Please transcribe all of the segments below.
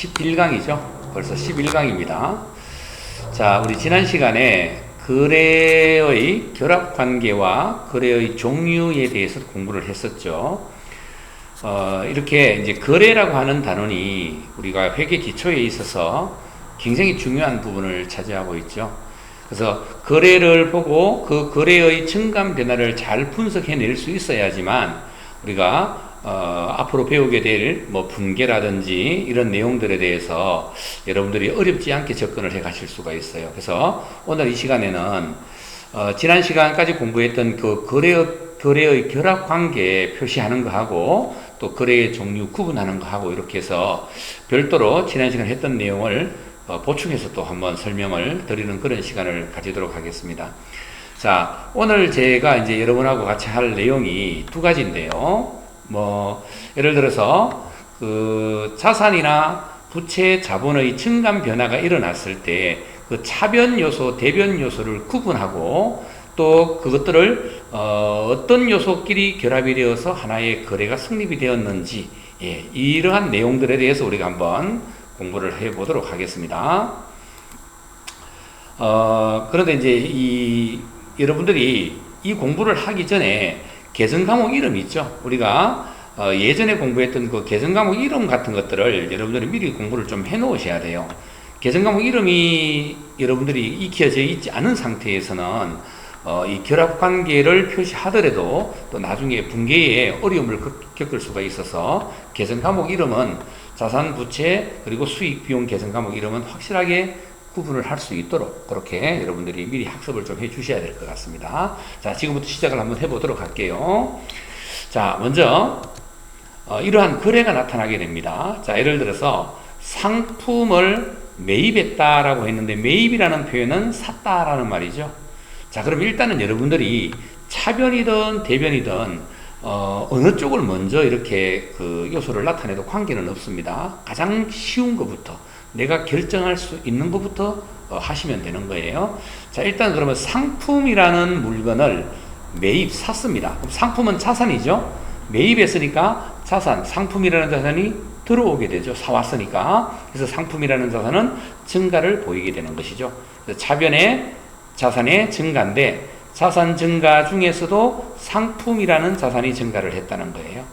반갑습니다. 오늘 어, 11강이죠. 벌써 11강입니다. 자, 우리 지난 시간에 거래의 결합 관계와 거래의 종류에 대해서 공부를 했었죠. 어, 이렇게 이제 거래라고 하는 단원이 우리가 회계 기초에 있어서 굉장히 중요한 부분을 차지하고 있죠. 그래서 거래를 보고 그 거래의 증감 변화를 잘 분석해낼 수 있어야지만 우리가 어, 앞으로 배우게 될 뭐 분계라든지 이런 내용들에 대해서 여러분들이 어렵지 않게 접근을 해 가실 수가 있어요. 그래서 오늘 이 시간에는 어, 지난 시간까지 공부했던 그 거래의, 거래의 결합 관계 표시하는 거하고 또 거래의 종류 구분하는 거하고 이렇게 해서 별도로 지난 시간에 했던 내용을 어, 보충해서 또 한번 설명을 드리는 그런 시간을 가지도록 하겠습니다. 자, 오늘 제가 이제 여러분하고 같이 할 내용이 두 가지인데요. 뭐, 예를 들어서, 그, 자산이나 부채 자본의 증감 변화가 일어났을 때, 그 차변 요소, 대변 요소를 구분하고, 또 그것들을, 어, 어떤 요소끼리 결합이 되어서 하나의 거래가 성립이 되었는지, 예, 이러한 내용들에 대해서 우리가 한번 공부를 해 보도록 하겠습니다. 어, 그런데 이제 이, 여러분들이 이 공부를 하기 전에 개성 과목 이름 있죠. 우리가 어, 예전에 공부했던 그 개성 과목 이름 같은 것들을 여러분들이 미리 공부를 좀 해 놓으셔야 돼요. 개성 과목 이름이 여러분들이 익혀져 있지 않은 상태에서는 어, 이 결합 관계를 표시하더라도 또 나중에 분계에 어려움을 겪- 겪을 수가 있어서 개성 과목 이름은 자산, 부채 그리고 수익, 비용 개성 과목 이름은 확실하게 구분을 할 수 있도록 그렇게 여러분들이 미리 학습을 좀 해 주셔야 될 것 같습니다. 자, 지금부터 시작을 한번 해보도록 할게요. 자, 먼저 어, 이러한 거래가 나타나게 됩니다. 자, 예를 들어서 상품을 매입했다라고 했는데 매입이라는 표현은 샀다라는 말이죠. 자, 그럼 일단은 여러분들이 차변이든 대변이든 어, 어느 쪽을 먼저 이렇게 그 요소를 나타내도 관계는 없습니다. 가장 쉬운 것부터 내가 결정할 수 있는 것부터 어, 하시면 되는 거예요. 자, 일단 그러면 상품이라는 물건을 매입 샀습니다. 그럼 상품은 자산이죠. 매입했으니까 자산, 상품이라는 자산이 들어오게 되죠. 사왔으니까. 그래서 상품이라는 자산은 증가를 보이게 되는 것이죠. 차변의 자산의 증가인데 자산 증가 중에서도 상품이라는 자산이 증가를 했다는 거예요.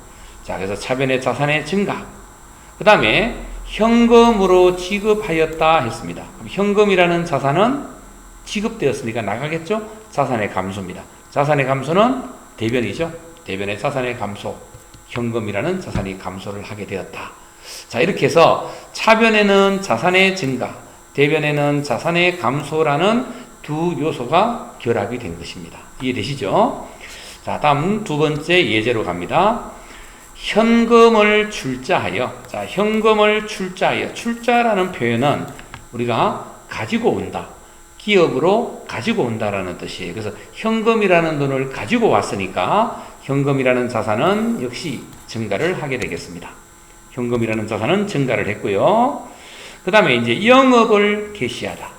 자, 그래서 차변의 자산의 증가. 그 다음에 현금으로 지급하였다 했습니다. 현금이라는 자산은 지급되었으니까 나가겠죠? 자산의 감소입니다. 자산의 감소는 대변이죠. 대변의 자산의 감소. 현금이라는 자산이 감소를 하게 되었다. 자, 이렇게 해서 차변에는 자산의 증가, 대변에는 자산의 감소라는 두 요소가 결합이 된 것입니다. 이해되시죠? 자, 다음 두 번째 예제로 갑니다. 현금을 출자하여. 자, 현금을 출자하여. 출자라는 표현은 우리가 가지고 온다. 기업으로 가지고 온다라는 뜻이에요. 그래서 현금이라는 돈을 가지고 왔으니까 현금이라는 자산은 역시 증가를 하게 되겠습니다. 현금이라는 자산은 증가를 했고요. 그 다음에 이제 영업을 개시하다.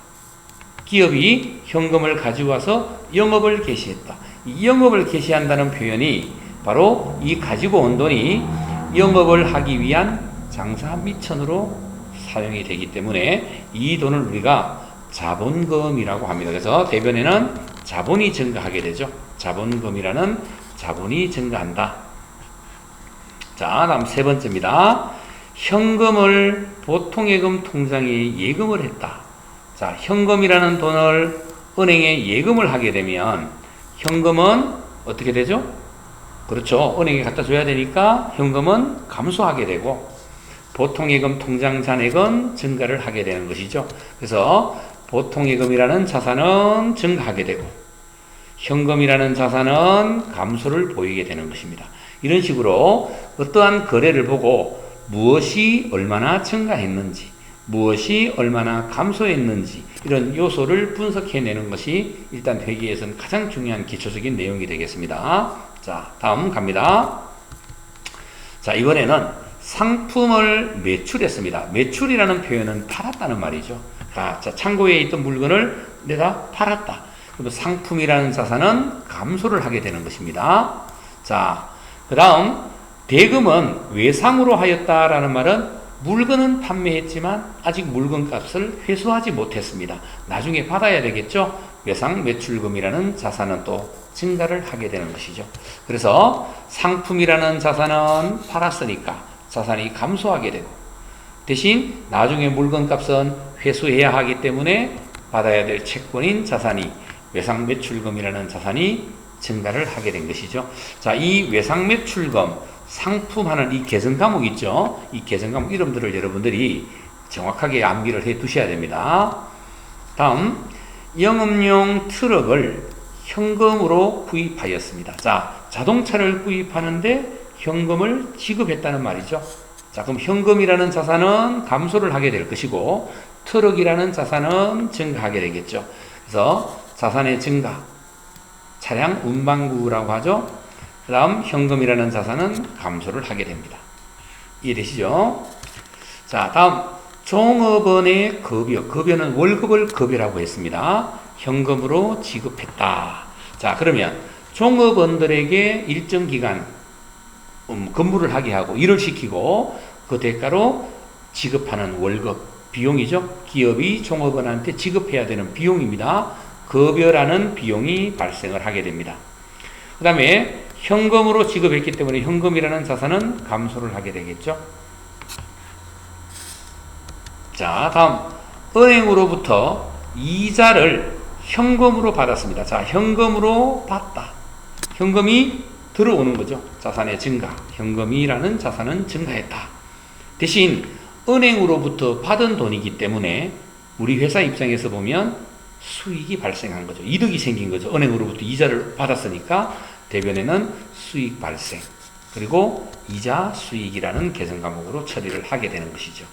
기업이 현금을 가지고 와서 영업을 개시했다. 이 영업을 개시한다는 표현이 바로 이 가지고 온 돈이 영업을 하기 위한 장사 미천으로 사용이 되기 때문에 이 돈을 우리가 자본금이라고 합니다. 그래서 대변에는 자본이 증가하게 되죠. 자본금이라는 자본이 증가한다. 자, 다음 세 번째입니다. 현금을 보통 예금 통장에 예금을 했다. 자, 현금이라는 돈을 은행에 예금을 하게 되면 현금은 어떻게 되죠? 그렇죠. 은행에 갖다 줘야 되니까 현금은 감소하게 되고 보통 예금 통장 잔액은 증가를 하게 되는 것이죠. 그래서 보통 예금이라는 자산은 증가하게 되고 현금이라는 자산은 감소를 보이게 되는 것입니다. 이런 식으로 어떠한 거래를 보고 무엇이 얼마나 증가했는지, 무엇이 얼마나 감소했는지 이런 요소를 분석해내는 것이 일단 회계에서는 가장 중요한 기초적인 내용이 되겠습니다. 자, 다음 갑니다. 자, 이번에는 상품을 매출했습니다. 매출이라는 표현은 팔았다는 말이죠. 자, 자, 창고에 있던 물건을 내가 팔았다. 그럼 상품이라는 자산은 감소를 하게 되는 것입니다. 자, 그 다음 대금은 외상으로 하였다라는 말은 물건은 판매했지만 아직 물건 값을 회수하지 못했습니다. 나중에 받아야 되겠죠? 외상 매출금이라는 자산은 또 증가를 하게 되는 것이죠. 그래서 상품이라는 자산은 팔았으니까 자산이 감소하게 되고 대신 나중에 물건 값은 회수해야 하기 때문에 받아야 될 채권인 자산이 외상 매출금이라는 자산이 증가를 하게 된 것이죠. 자, 이 외상 매출금 상품하는 이 계정 과목 있죠. 이 계정 과목 이름들을 여러분들이 정확하게 암기를 해 두셔야 됩니다. 다음 영업용 트럭을 현금으로 구입하였습니다. 자, 자동차를 구입하는데 현금을 지급했다는 말이죠. 자, 그럼 현금이라는 자산은 감소를 하게 될 것이고 트럭이라는 자산은 증가하게 되겠죠. 그래서 자산의 증가, 차량 운반구라고 하죠. 그 다음 현금이라는 자산은 감소를 하게 됩니다. 이해되시죠? 자, 다음 종업원의 급여. 급여는 월급을 급여라고 했습니다. 현금으로 지급했다. 자, 그러면 종업원들에게 일정 기간 음, 근무를 하게 하고 일을 시키고 그 대가로 지급하는 월급 비용이죠. 기업이 종업원한테 지급해야 되는 비용입니다. 급여라는 비용이 발생을 하게 됩니다. 그 다음에 현금으로 지급했기 때문에 현금이라는 자산은 감소를 하게 되겠죠. 자, 다음 은행으로부터 이자를 현금으로 받았습니다. 자, 현금으로 받다. 현금이 들어오는 거죠. 자산의 증가. 현금이라는 자산은 증가했다. 대신 은행으로부터 받은 돈이기 때문에 우리 회사 입장에서 보면 수익이 발생한 거죠. 이득이 생긴 거죠. 은행으로부터 이자를 받았으니까 대변에는 수익 발생 그리고 이자 수익이라는 계산 과목으로 처리를 하게 되는 것이죠.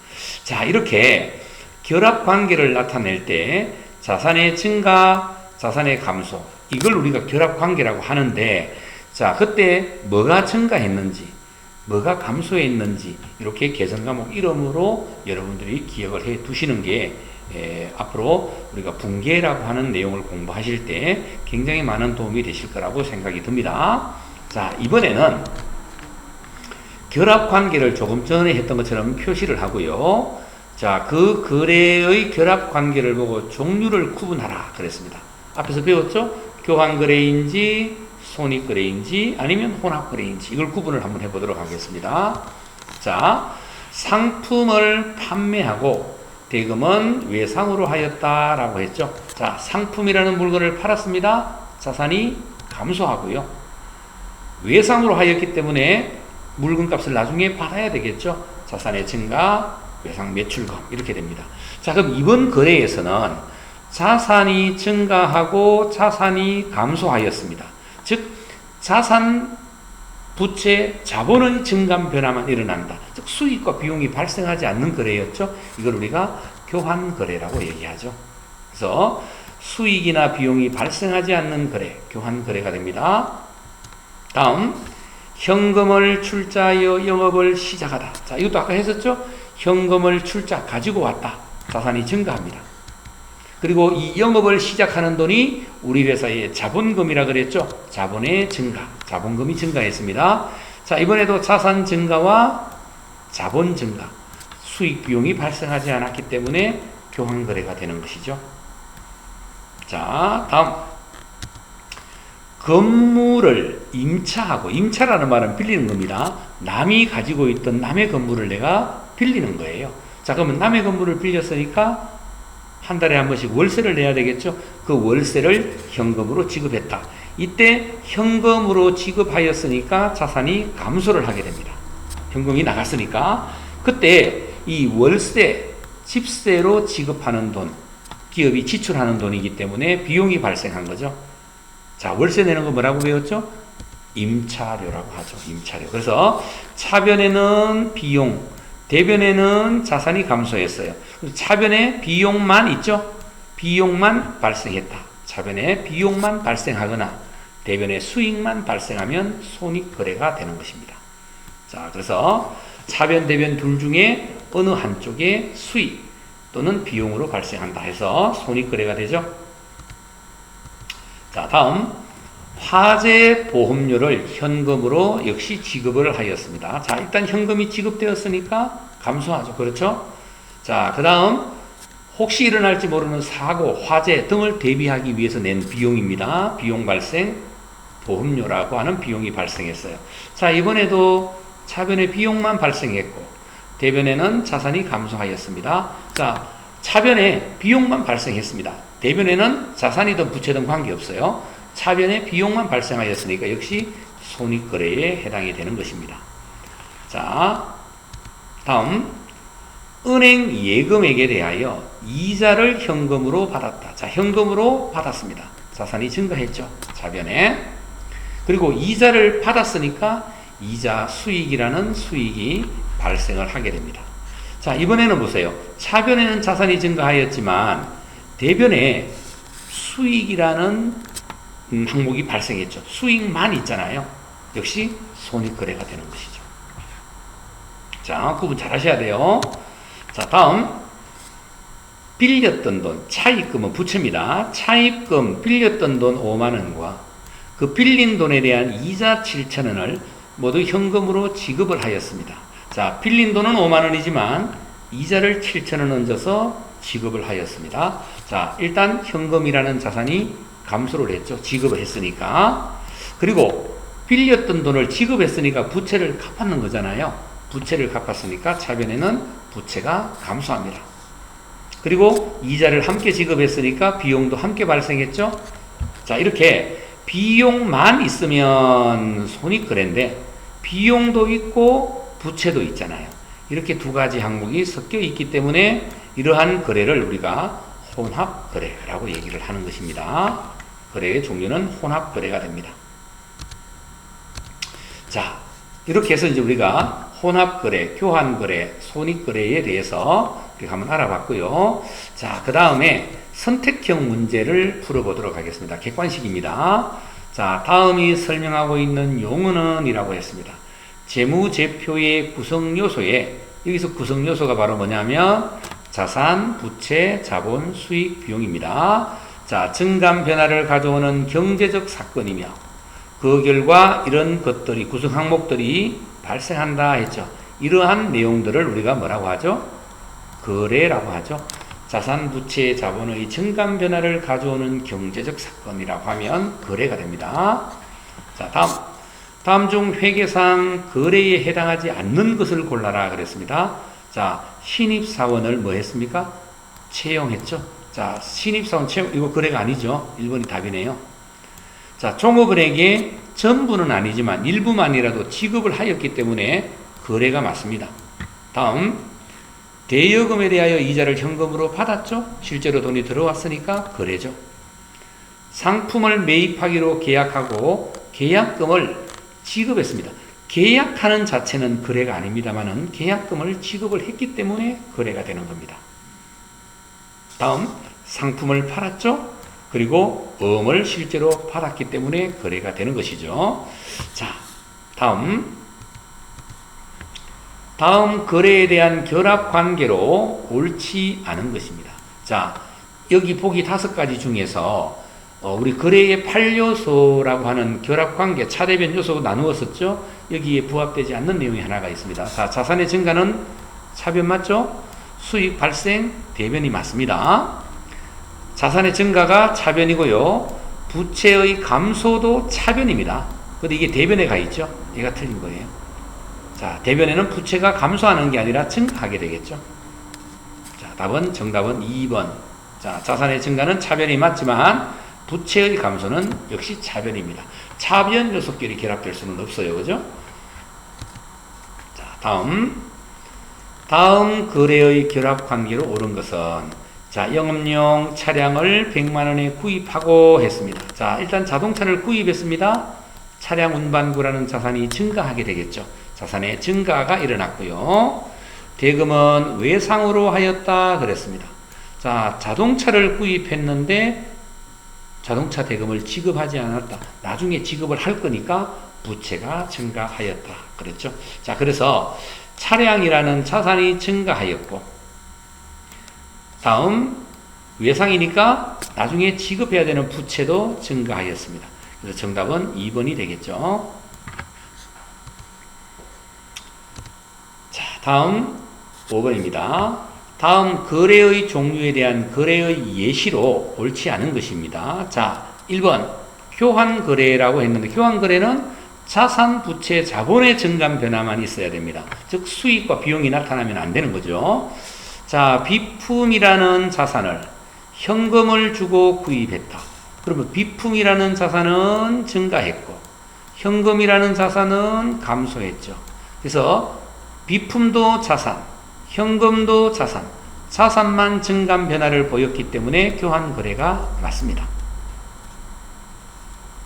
자, 이렇게 결합 관계를 나타낼 때 자산의 증가, 자산의 감소 이걸 우리가 결합 관계라고 하는데 자, 그때 뭐가 증가했는지 뭐가 감소했는지 이렇게 계산 과목 이름으로 여러분들이 기억을 해 두시는 게 에, 앞으로 우리가 분계라고 하는 내용을 공부하실 때 굉장히 많은 도움이 되실 거라고 생각이 듭니다. 자, 이번에는 결합 관계를 조금 전에 했던 것처럼 표시를 하고요. 자, 그 거래의 결합 관계를 보고 종류를 구분하라 그랬습니다. 앞에서 배웠죠? 교환 거래인지 손익 거래인지 아니면 혼합 거래인지 이걸 구분을 한번 해 보도록 하겠습니다. 자, 상품을 판매하고 대금은 외상으로 하였다라고 했죠. 자, 상품이라는 물건을 팔았습니다. 자산이 감소하고요. 외상으로 하였기 때문에 물건 값을 나중에 받아야 되겠죠. 자산의 증가, 외상 매출금 이렇게 됩니다. 자, 그럼 이번 거래에서는 자산이 증가하고 자산이 감소하였습니다. 즉 자산 부채 자본의 증감 변화만 일어난다. 즉 수익과 비용이 발생하지 않는 거래였죠. 이걸 우리가 교환 거래라고 얘기하죠. 그래서 수익이나 비용이 발생하지 않는 거래, 교환 거래가 됩니다. 다음 현금을 출자하여 영업을 시작하다. 자, 이것도 아까 했었죠? 현금을 출자 가지고 왔다. 자산이 증가합니다. 그리고 이 영업을 시작하는 돈이 우리 회사의 자본금이라 그랬죠. 자본의 증가, 자본금이 증가했습니다. 자, 이번에도 자산 증가와 자본 증가, 수익 비용이 발생하지 않았기 때문에 교환 거래가 되는 것이죠. 자, 다음 건물을 임차하고 임차라는 말은 빌리는 겁니다. 남이 가지고 있던 남의 건물을 내가 빌리는 거예요. 자, 그러면 남의 건물을 빌렸으니까 한 달에 한 번씩 월세를 내야 되겠죠? 그 월세를 현금으로 지급했다. 이때 현금으로 지급하였으니까 자산이 감소를 하게 됩니다. 현금이 나갔으니까. 그때 이 월세, 집세로 지급하는 돈, 기업이 지출하는 돈이기 때문에 비용이 발생한 거죠. 자, 월세 내는 거 뭐라고 배웠죠? 임차료라고 하죠. 임차료. 그래서 차변에는 비용, 대변에는 자산이 감소했어요. 차변에 비용만 있죠? 비용만 발생했다. 차변에 비용만 발생하거나 대변에 수익만 발생하면 손익 거래가 되는 것입니다. 자, 그래서 차변, 대변 둘 중에 어느 한쪽에 수익 또는 비용으로 발생한다 해서 손익 거래가 되죠. 자, 다음 화재 보험료를 현금으로 역시 지급을 하였습니다. 자, 일단 현금이 지급되었으니까 감소하죠. 그렇죠? 자, 그 다음, 혹시 일어날지 모르는 사고, 화재 등을 대비하기 위해서 낸 비용입니다. 비용 발생, 보험료라고 하는 비용이 발생했어요. 자, 이번에도 차변의 비용만 발생했고, 대변에는 자산이 감소하였습니다. 자, 차변에 비용만 발생했습니다. 대변에는 자산이든 부채든 관계없어요. 차변에 비용만 발생하였으니까 역시 손익거래에 해당이 되는 것입니다. 자, 다음 은행 예금액에 대하여 이자를 현금으로 받았다. 자, 현금으로 받았습니다. 자산이 증가했죠. 차변에. 그리고 이자를 받았으니까 이자 수익이라는 수익이 발생을 하게 됩니다. 자, 이번에는 보세요. 차변에는 자산이 증가하였지만 대변에 수익이라는 음, 항목이 발생했죠. 수익만 있잖아요. 역시 손익거래가 되는 것이죠. 자, 구분 잘 하셔야 돼요. 자, 다음. 빌렸던 돈, 차입금은 부채입니다. 차입금, 빌렸던 돈 5만원과 그 빌린 돈에 대한 이자 7천원을 모두 현금으로 지급을 하였습니다. 자, 빌린 돈은 5만원이지만 이자를 7천원 얹어서 지급을 하였습니다. 자, 일단 현금이라는 자산이 감소를 했죠. 지급을 했으니까. 그리고 빌렸던 돈을 지급했으니까 부채를 갚았는 거잖아요. 부채를 갚았으니까 차변에는 부채가 감소합니다. 그리고 이자를 함께 지급했으니까 비용도 함께 발생했죠. 자, 이렇게 비용만 있으면 손익거래인데 비용도 있고 부채도 있잖아요. 이렇게 두 가지 항목이 섞여 있기 때문에 이러한 거래를 우리가 혼합 거래라고 얘기를 하는 것입니다. 거래의 종류는 혼합 거래가 됩니다. 자, 이렇게 해서 이제 우리가 혼합 거래, 교환 거래, 손익 거래에 대해서 이렇게 한번 알아봤고요. 자, 그 다음에 선택형 문제를 풀어보도록 하겠습니다. 객관식입니다. 자, 다음이 설명하고 있는 용어는 이라고 했습니다. 재무제표의 구성 요소에 여기서 구성 요소가 바로 뭐냐면 자산, 부채, 자본, 수익, 비용입니다. 자, 증감 변화를 가져오는 경제적 사건이며 그 결과 이런 것들이 구성 항목들이 발생한다 했죠. 이러한 내용들을 우리가 뭐라고 하죠? 거래라고 하죠. 자산, 부채, 자본의 증감 변화를 가져오는 경제적 사건이라고 하면 거래가 됩니다. 자, 다음. 다음 중 회계상 거래에 해당하지 않는 것을 골라라 그랬습니다. 자, 신입 사원을 뭐 했습니까? 채용했죠. 자, 신입사원 채용, 이거 거래가 아니죠. 1번이 답이네요. 자, 종업원에게 전부는 아니지만 일부만이라도 지급을 하였기 때문에 거래가 맞습니다. 다음, 대여금에 대하여 이자를 현금으로 받았죠. 실제로 돈이 들어왔으니까 거래죠. 상품을 매입하기로 계약하고 계약금을 지급했습니다. 계약하는 자체는 거래가 아닙니다만은 계약금을 지급을 했기 때문에 거래가 되는 겁니다. 다음 상품을 팔았죠. 그리고 어음을 실제로 팔았기 때문에 거래가 되는 것이죠. 자, 다음 다음 거래에 대한 결합 관계로 옳지 않은 것입니다. 자, 여기 보기 다섯 가지 중에서 어, 우리 거래의 8요소라고 하는 결합 관계, 차대변 요소 나누었었죠? 여기에 부합되지 않는 내용이 하나가 있습니다. 자, 자산의 증가는 차변 맞죠? 수익 발생, 대변이 맞습니다. 자산의 증가가 차변이고요. 부채의 감소도 차변입니다. 근데 이게 대변에 가 있죠? 얘가 틀린 거예요. 자, 대변에는 부채가 감소하는 게 아니라 증가하게 되겠죠. 자, 답은 정답은 2번. 자, 자산의 증가는 차변이 맞지만 부채의 감소는 역시 차변입니다. 차변 요소끼리 결합될 수는 없어요. 그죠? 자, 다음. 다음 거래의 결합 관계로 옳은 것은 자, 영업용 차량을 100만 원에 구입하고 했습니다. 자, 일단 자동차를 구입했습니다. 차량 운반구라는 자산이 증가하게 되겠죠. 자산의 증가가 일어났고요. 대금은 외상으로 하였다 그랬습니다. 자, 자동차를 구입했는데 자동차 대금을 지급하지 않았다. 나중에 지급을 할 거니까 부채가 증가하였다. 그랬죠. 자, 그래서 차량이라는 자산이 증가하였고, 다음 외상이니까 나중에 지급해야 되는 부채도 증가하였습니다. 그래서 정답은 2번이 되겠죠. 자, 다음 5번입니다. 다음 거래의 종류에 대한 거래의 예시로 옳지 않은 것입니다. 자, 1번 교환 거래라고 했는데 교환 거래는 자산, 부채, 자본의 증감 변화만 있어야 됩니다. 즉 수익과 비용이 나타나면 안 되는 거죠. 자, 비품이라는 자산을 현금을 주고 구입했다. 그러면 비품이라는 자산은 증가했고 현금이라는 자산은 감소했죠. 그래서 비품도 자산, 현금도 자산, 자산만 증감 변화를 보였기 때문에 교환 거래가 맞습니다.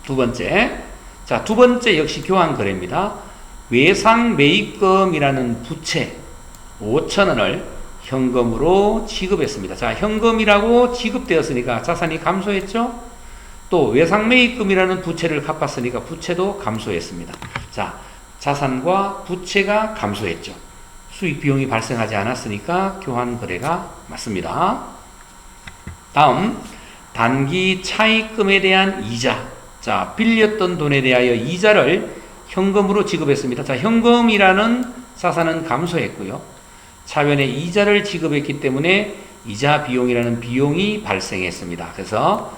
두 번째, 자, 두 번째 역시 교환 거래입니다. 외상 매입금이라는 부채 5천원을 현금으로 지급했습니다. 자, 현금이라고 지급되었으니까 자산이 감소했죠? 또 외상 매입금이라는 부채를 갚았으니까 부채도 감소했습니다. 자, 자산과 부채가 감소했죠. 수익 비용이 발생하지 않았으니까 교환 거래가 맞습니다. 다음 단기 차입금에 대한 이자. 자, 빌렸던 돈에 대하여 이자를 현금으로 지급했습니다. 자, 현금이라는 자산은 감소했고요. 차변에 이자를 지급했기 때문에 이자 비용이라는 비용이 발생했습니다. 그래서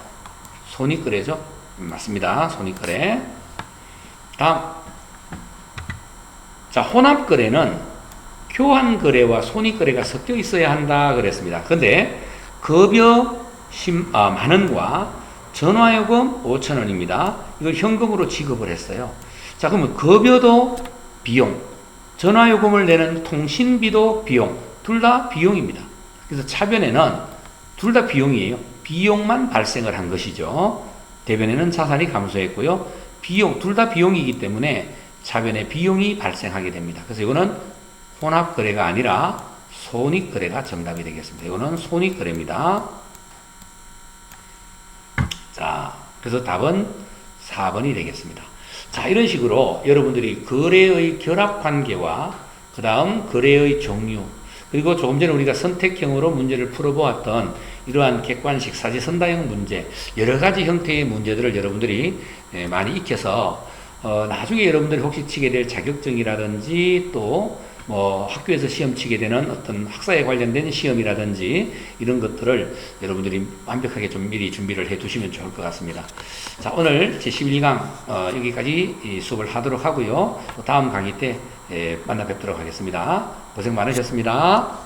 손익거래죠. 음, 맞습니다. 손익거래. 다음. 자, 혼합거래는 교환거래와 손익거래가 섞여 있어야 한다 그랬습니다. 근데 급여 10, 아, 만원과 전화요금 5천원입니다. 이걸 현금으로 지급을 했어요. 자, 그러면 급여도 비용, 전화요금을 내는 통신비도 비용, 둘 다 비용입니다. 그래서 차변에는 둘 다 비용이에요. 비용만 발생을 한 것이죠. 대변에는 자산이 감소했고요. 비용, 둘 다 비용이기 때문에 차변에 비용이 발생하게 됩니다. 그래서 이거는 혼합거래가 아니라 손익거래가 정답이 되겠습니다. 이거는 손익거래입니다. 자, 그래서 답은 4번이 되겠습니다. 자, 이런 식으로 여러분들이 거래의 결합 관계와 그 다음 거래의 종류, 그리고 조금 전에 우리가 선택형으로 문제를 풀어보았던 이러한 객관식 사지 선다형 문제, 여러 가지 형태의 문제들을 여러분들이 예, 많이 익혀서 어, 나중에 여러분들이 혹시 치게 될 자격증이라든지 또 뭐 학교에서 시험 치게 되는 어떤 학사에 관련된 시험이라든지 이런 것들을 여러분들이 완벽하게 좀 미리 준비를 해 두시면 좋을 것 같습니다. 자, 오늘 제 11강 어, 여기까지 수업을 하도록 하고요. 다음 강의 때 예, 만나 뵙도록 하겠습니다. 고생 많으셨습니다.